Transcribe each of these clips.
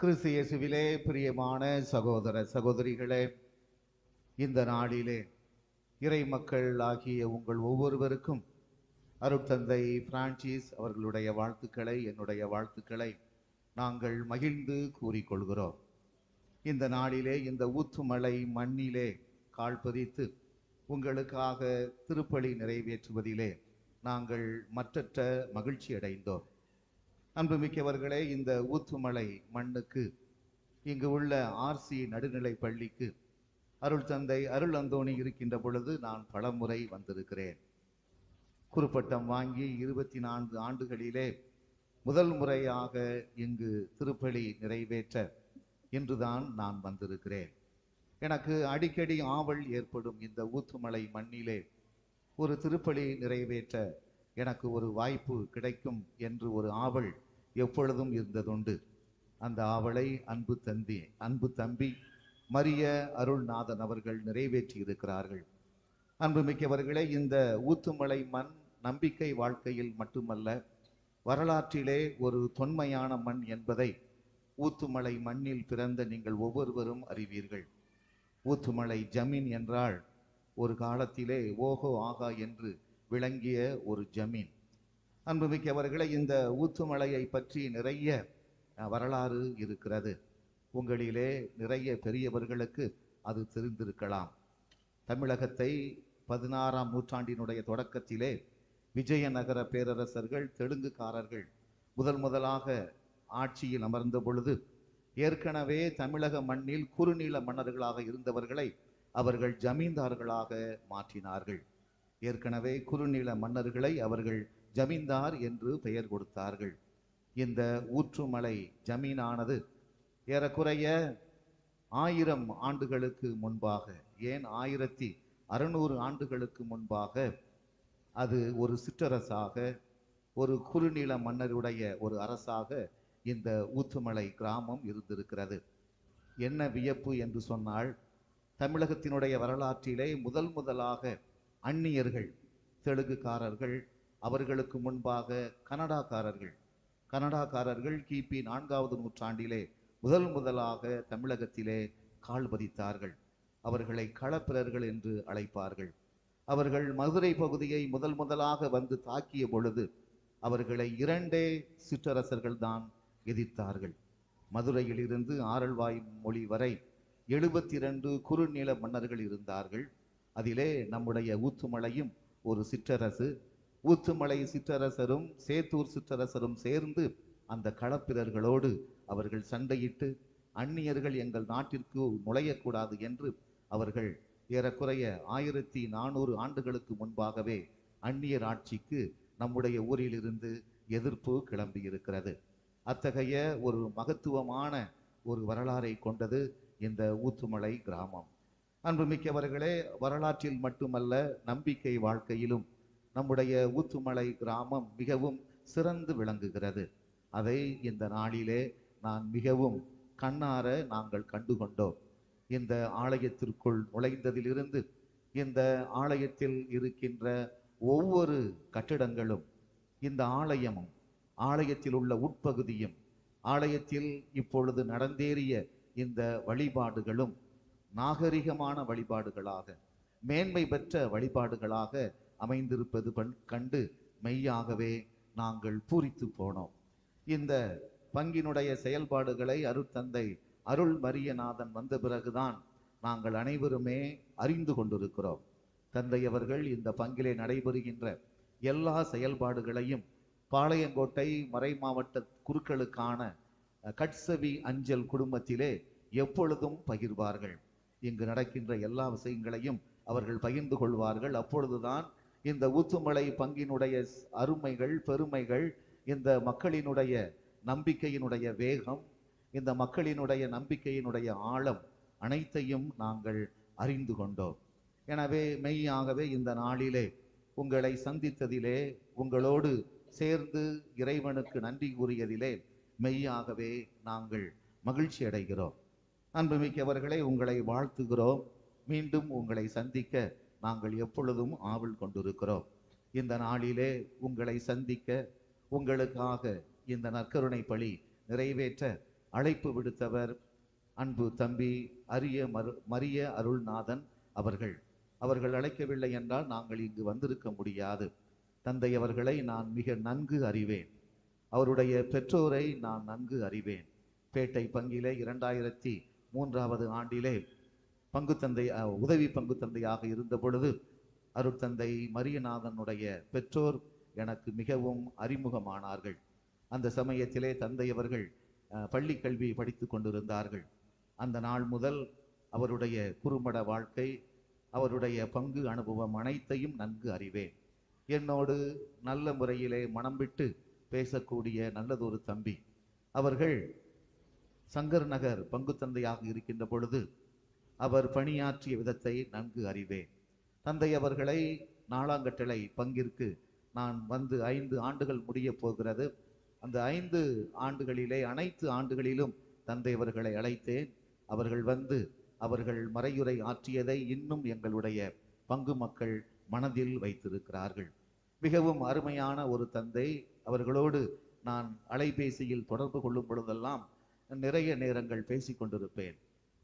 கிறிஸ்து இயேசுவிலே பிரியமான சகோதர சகோதரிகளே இந்த நாளிலே இறை மக்கள் ஆகிய உங்கள் ஒவ்வொருவருக்கும் அருட்தந்தை பிரான்சிஸ் அவர்களுடைய வாழ்த்துக்களை என்னுடைய வாழ்த்துக்களை நாங்கள் மகிழ்ந்து கூறிக்கொள்கிறோம். இந்த நாளிலே இந்த ஊத்துமலை மண்ணிலே கால் பதித்து உங்களுக்காக திருப்பலி நிறைவேற்றுவதிலே நாங்கள் மற்றற்ற மகிழ்ச்சி அடைந்தோம் அன்புமிக்கவர்களே இந்த ஊத்துமலை மண்ணுக்கு இங்கு உள்ள ஆர்சி நடுநிலை பள்ளிக்கு அருள் தந்தை அருள் அந்தோணி இருக்கின்ற பொழுது நான் பலமுறை வந்திருக்கிறேன். குறுப்பட்டம் வாங்கி இருபத்தி நான்கு ஆண்டுகளிலே முதல் முறையாக இங்கு திருப்பலி நிறைவேற்ற இன்றுதான் நான் வந்திருக்கிறேன். எனக்கு அடிக்கடி ஆவல் ஏற்படும் இந்த ஊத்துமலை மண்ணிலே ஒரு திருப்பலி நிறைவேற்ற எனக்கு ஒரு வாய்ப்பு கிடைக்கும் என்று ஒரு ஆவல் எப்பொழுதும் இருந்ததுண்டு. அந்த ஆவலை அன்பு தந்தி அன்பு தம்பி மரிய அருள்நாதன் அவர்கள் நிறைவேற்றி இருக்கிறார்கள் அன்புமிக்கவர்களே இந்த ஊத்துமலை மண் நம்பிக்கை வாழ்க்கையில் மட்டுமல்ல வரலாற்றிலே ஒரு தொன்மையான மண் என்பதை ஊத்துமலை மண்ணில் பிறந்த நீங்கள் ஒவ்வொருவரும் அறிவீர்கள். ஊத்துமலை ஜமீன் என்றால் ஒரு காலத்திலே ஓஹோ ஆகா என்று விளங்கிய ஒரு ஜமீன். அன்புமிக்கவர்களை இந்த ஊத்துமலையை பற்றி நிறைய வரலாறு இருக்கிறது. உங்களிலே நிறைய பெரியவர்களுக்கு அது தெரிந்திருக்கலாம். தமிழகத்தை பதினாறாம் நூற்றாண்டினுடைய தொடக்கத்திலே விஜயநகர பேரரசர்கள் தெலுங்குக்காரர்கள் முதல் முதலாக ஆட்சியில் அமர்ந்த பொழுது ஏற்கனவே தமிழக மண்ணில் குறுநீள மன்னர்களாக இருந்தவர்களை அவர்கள் ஜமீன்தார்களாக மாற்றினார்கள். ஏற்கனவே குறுநீள மன்னர்களை அவர்கள் ஜமீன்தார் என்று பெயர் கொடுத்தார்கள். இந்த ஊற்றுமலை ஜமீனானது ஏறக்குறைய ஆயிரம் ஆண்டுகளுக்கு முன்பாக ஏன் ஆயிரத்தி அறுநூறு ஆண்டுகளுக்கு முன்பாக அது ஒரு சிற்றரசாக ஒரு குறுநில மன்னருடைய ஒரு அரசாக இந்த ஊத்துமலை கிராமம் இருந்திருக்கிறது. என்ன வியப்பு என்று சொன்னால் தமிழகத்தினுடைய வரலாற்றிலே முதல் முதலாக அந்நியர்கள் தெலுங்குக்காரர்கள் அவர்களுக்கு முன்பாக கனடாக்காரர்கள் கனடாக்காரர்கள் கிபி நான்காவது நூற்றாண்டிலே முதல் முதலாக தமிழகத்திலே கால் பதித்தார்கள். அவர்களை களப்பிரர்கள் என்று அழைப்பார்கள். அவர்கள் மதுரை பகுதியை முதல் முதலாக வந்து தாக்கிய பொழுது அவர்களை இரண்டே சிற்றரசர்கள் தான் எதிர்த்தார்கள். மதுரையிலிருந்து ஆரல்வாய் மொழி வரை எழுபத்தி இரண்டு குறுநில மன்னர்கள் இருந்தார்கள். அதிலே நம்முடைய ஊத்துமலையும் ஒரு சிற்றரசு ஊத்துமலை சிற்றரசரும் சேத்தூர் சிற்றரசரும் சேர்ந்து அந்த களப்பிரர்களோடு அவர்கள் சண்டையிட்டு அந்நியர்கள் எங்கள் நாட்டிற்கு நுழையக்கூடாது என்று அவர்கள் ஏறக்குறைய ஆயிரத்தி நானூறு ஆண்டுகளுக்கு முன்பாகவே அந்நியர் ஆட்சிக்கு நம்முடைய ஊரிலிருந்து எதிர்ப்பு கிளம்பி இருக்கிறது அத்தகைய ஒரு மகத்துவமான ஒரு வரலாறை கொண்டது இந்த ஊத்துமலை கிராமம். அன்புமிக்கவர்களே வரலாற்றில் மட்டுமல்ல நம்பிக்கை வாழ்க்கையிலும் நம்முடைய ஊத்துமலை கிராமம் மிகவும் சிறந்து விளங்குகிறது. அதை இந்த நாளிலே நான் மிகவும் கண்ணார நாங்கள் கண்டுகொண்டோம். இந்த ஆலயத்திற்குள் நுழைந்ததிலிருந்து இந்த ஆலயத்தில் இருக்கின்ற ஒவ்வொரு கட்டிடங்களும் இந்த ஆலயமும் ஆலயத்தில் உள்ள உட்பகுதியும் ஆலயத்தில் இப்பொழுது நடந்தேறிய இந்த வழிபாடுகளும் நாகரிகமான வழிபாடுகளாக மேன்மை பெற்ற வழிபாடுகளாக அமைந்திருப்பது பண் கண்டு மெய்யாகவே நாங்கள் பூரித்து போனோம். இந்த பங்கினுடைய செயல்பாடுகளை அருட்தந்தை அருள் மரியநாதன் வந்த பிறகுதான் நாங்கள் அனைவருமே அறிந்து கொண்டிருக்கிறோம். தந்தை அவர்கள் இந்த பங்கிலே நடைபெறுகின்ற எல்லா செயல்பாடுகளையும் பாளையங்கோட்டை மறை மாவட்ட குருக்களுக்கான கட்சவி அஞ்சல் குடும்பத்திலே எப்பொழுதும் பகிர்வார்கள். இங்கு நடக்கின்ற எல்லா விஷயங்களையும் அவர்கள் பகிர்ந்து கொள்வார்கள். அப்பொழுதுதான் இந்த ஊத்துமலை பங்கினுடைய அருமைகள் பெருமைகள் இந்த மக்களினுடைய நம்பிக்கையினுடைய வேகம் இந்த மக்களினுடைய நம்பிக்கையினுடைய ஆழம் அனைத்தையும் நாங்கள் அறிந்து கொண்டோம். எனவே மெய்யாகவே இந்த நாளிலே உங்களை சந்தித்ததிலே உங்களோடு சேர்ந்து இறைவனுக்கு நன்றி கூறியதிலே மெய்யாகவே நாங்கள் மகிழ்ச்சி அடைகிறோம். அன்புமிக்கவர்களை உங்களை வாழ்த்துகிறோம். மீண்டும் உங்களை சந்திக்க நாங்கள் எப்பொழுதும் ஆவல் கொண்டிருக்கிறோம். இந்த நாளிலே உங்களை சந்திக்க உங்களுக்காக இந்த நற்கருணை பழி நிறைவேற்ற அழைப்பு விடுத்தவர் அன்பு தம்பி அரிய மரு மரிய அருள்நாதன் அவர்கள். அவர்கள் அழைக்கவில்லை என்றால் நாங்கள் இங்கு வந்திருக்க முடியாது. தந்தை அவர்களை நான் மிக நன்கு அறிவேன். அவருடைய பெற்றோரை நான் நன்கு அறிவேன். பேட்டை பங்கிலே இரண்டாயிரத்தி மூன்றாவது ஆண்டிலே பங்கு தந்தை அஹ், உதவி பங்கு தந்தையாக இருந்த பொழுது அருட்தந்தை மரியநாதனுடைய பெற்றோர் எனக்கு மிகவும் அறிமுகமானார்கள். அந்த சமயத்திலே தந்தை அவர்கள் அஹ், பள்ளி கல்வி படித்து கொண்டிருந்தார்கள். அந்த நாள் முதல் அவருடைய குறுமட வாழ்க்கை அவருடைய பங்கு அனுபவம் அனைத்தையும் நன்கு அறிவேன். என்னோடு நல்ல முறையிலே மனம் விட்டு பேசக்கூடிய நல்லதொரு தம்பி. அவர்கள் சங்கர் நகர் பங்கு தந்தையாக இருக்கின்ற பொழுது அவர் பணியாற்றிய விதத்தை நன்கு அறிவேன். தந்தை அவர்களை நாளாங்கட்டளை பங்கிற்கு நான் வந்து ஐந்து ஆண்டுகள் முடிய போகிறது. அந்த ஐந்து ஆண்டுகளிலே அனைத்து ஆண்டுகளிலும் தந்தை அவர்களை அழைத்தேன். அவர்கள் வந்து அவர்கள் மறையுரை ஆற்றியதை இன்னும் எங்களுடைய பங்கு மக்கள் மனதில் வைத்திருக்கிறார்கள். மிகவும் அருமையான ஒரு தந்தை. அவர்களோடு நான் அலைபேசியில் தொடர்பு கொள்ளும் பொழுதெல்லாம் நிறைய நேரங்கள் பேசிக் கொண்டிருப்பேன்.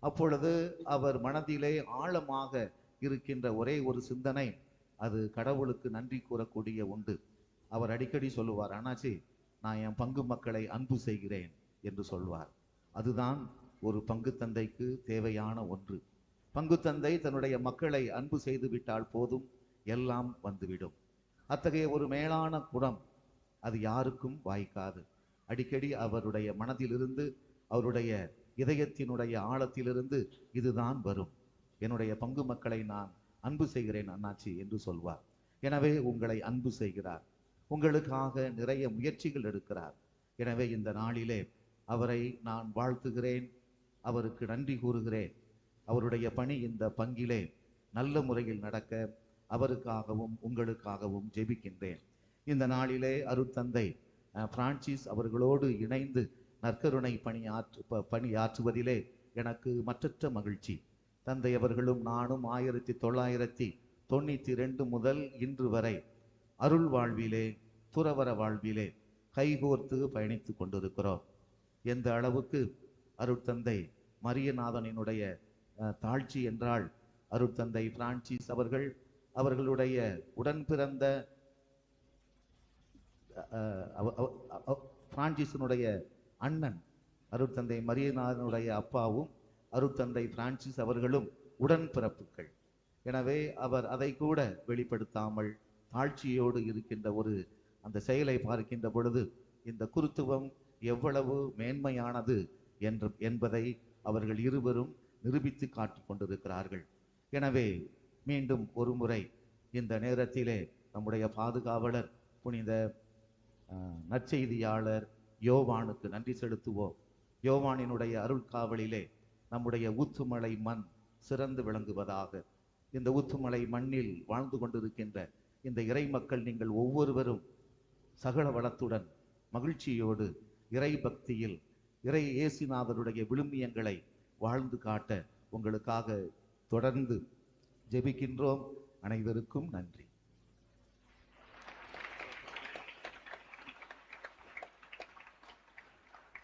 அப்பொழுது அவர் மனதிலே ஆழமாக இருக்கின்ற ஒரே ஒரு சிந்தனை அது கடவுளுக்கு நன்றி கூறக்கூடிய உண்டு. அவர் அடிக்கடி சொல்லுவார் அண்ணாச்சி நான் என் பங்கு மக்களை அன்பு செய்கிறேன் என்று சொல்வார். அதுதான் ஒரு பங்கு தந்தைக்கு தேவையான ஒன்று. பங்கு தந்தை தன்னுடைய மக்களை அன்பு செய்து விட்டால் போதும் எல்லாம் வந்துவிடும். அத்தகைய ஒரு மேலான குணம் அது யாருக்கும் வாய்க்காது. அடிக்கடி அவருடைய மனதிலிருந்து அவருடைய இதயத்தினுடைய ஆழத்திலிருந்து இதுதான் வரும். என்னுடைய பங்கு மக்களை நான் அன்பு செய்கிறேன் அண்ணாச்சி என்று சொல்வார். எனவே உங்களை அன்பு செய்கிறார். உங்களுக்காக நிறைய முயற்சிகள் எடுக்கிறார். எனவே இந்த நாளிலே அவரை நான் வாழ்த்துகிறேன். அவருக்கு நன்றி கூறுகிறேன். அவருடைய பணி இந்த பங்கிலே நல்ல முறையில் நடக்க அவருக்காகவும் உங்களுக்காகவும் ஜெபிக்கின்றேன். இந்த நாளிலே அருட்தந்தை பிரான்சிஸ் அவர்களோடு இணைந்து நற்கருணை பணியாற்று ப- பணியாற்றுவதிலே எனக்கு மற்றற்ற மகிழ்ச்சி. தந்தை அவர்களும் நானும் ஆயிரத்தி தொள்ளாயிரத்தி தொண்ணூற்றி ரெண்டு முதல் இன்று வரை அருள் வாழ்விலே துறவர வாழ்விலே கைகோர்த்து பயணித்து கொண்டிருக்கிறோம். எந்த அளவுக்கு அருட்தந்தை மரியநாதனினுடைய தாழ்ச்சி என்றால் அருட்தந்தை பிரான்சிஸ் அவர்கள் அவர்களுடைய உடன் பிறந்த பிரான்சிஸினுடைய அண்ணன் அருட்தந்தை மரியநாதனுடைய அப்பாவும் அருட்தந்தை பிரான்சிஸ் அவர்களும் உடன் பிறப்புகள் எனவே அவர் அதை கூட வெளிப்படுத்தாமல் தாழ்ச்சியோடு இருக்கின்ற ஒரு அந்த செயலை பார்க்கின்ற பொழுது இந்த குருத்துவம் எவ்வளவு மேன்மையானது என்று என்பதை அவர்கள் இருவரும் நிரூபித்து காட்டி கொண்டிருக்கிறார்கள். எனவே மீண்டும் ஒரு முறை இந்த நேரத்திலே நம்முடைய பாதுகாவலர் புனித நற்செய்தியாளர் யோவானுக்கு நன்றி செலுத்துவோம். யோவானினுடைய அருள்காவலிலே நம்முடைய ஊத்துமலை மண் சிறந்து விளங்குவதாக. இந்த ஊத்துமலை மண்ணில் வாழ்ந்து கொண்டிருக்கின்ற இந்த இறை மக்கள் நீங்கள் ஒவ்வொருவரும் சகல வளத்துடன் மகிழ்ச்சியோடு இறை பக்தியில் இறை இயேசுநாதருடைய விழுமியங்களை வாழ்ந்து காட்ட உங்களுக்காக தொடர்ந்து ஜெபிக்கின்றோம். அனைவருக்கும் நன்றி.